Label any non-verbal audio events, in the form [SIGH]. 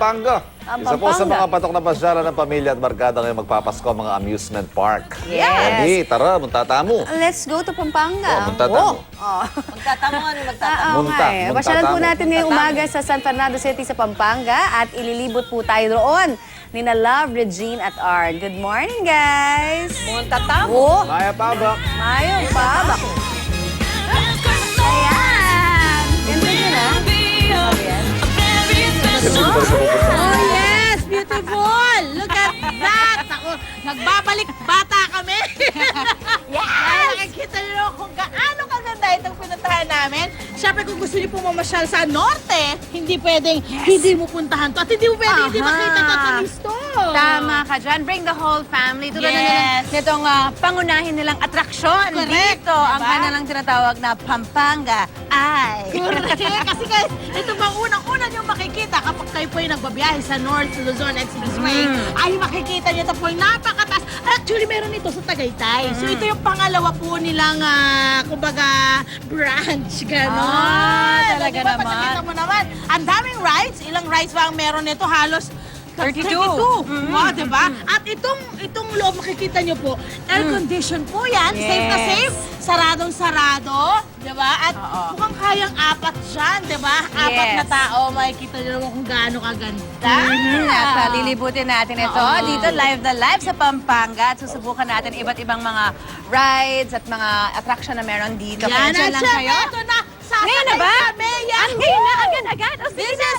Panga. Ang Isa po sa Pampanga. mga patok na pasyalan ng pamilya at barkada ngayong magpapasko ang mga amusement park. Yes. Abi, tara, munta tamo. Let's go to Pampanga. Oh, munta tamo. Oh. Magtatamo nga ano magtatamo. Ah, oo Munta, nga eh. munta Pasyalan po tamo. natin ngayong umaga sa San Fernando City sa Pampanga at ililibot po tayo roon ni na Love, Regine at Art. Good morning, guys! Magtatamo. Oh, Maya Pabak. Mayo, baba. Nagbabalik bata kami. [LAUGHS] yes! Nakikita niyo kung gaano kaganda itong pinuntahan namin. Siyempre kung gusto niyo po mamasyal sa norte, hindi pwedeng hindi mo puntahan to. At hindi mo pwedeng hindi Aha. makita to at to. Tama ka dyan. Bring the whole family. Tulad na nilang, Yes. nitong ah, pangunahin nilang atraksyon Correct, dito. Ang diba? kanilang tinatawag na Pampanga Ay. Correct. [LAUGHS] Kasi guys, ito bang kapag kayo nagbabiyahe sa North Luzon Expressway, ay makikita nyo ito po yung napakatas. Actually, meron ito sa Tagaytay. So ito yung pangalawa po nilang, ah, kumbaga, branch. Ganon. Ah, talaga Diba? naman. Pakikita mo naman. Ang daming rides. Ilang rides ba ang meron nito? Halos 32. 32. Wow, diba? At itong itong loob makikita nyo po, air condition po yan. Safe na Yes. safe. Saradong sarado. Diba? At Oo. mukhang kayang apat dyan, diba? Apat Yes. na tao. Makikita nyo naman kung gaano kaganda. Mhm. At ah, lilibutin natin ito Oo. dito live na live sa Pampanga at susubukan natin iba't ibang mga rides at mga attraction na meron dito. Kaya Yan dyan at lang syempre, kayo. ito na. Sasakay Ngayon na ba? kami. Yan. Ngayon na agad-agad. O, sige This na,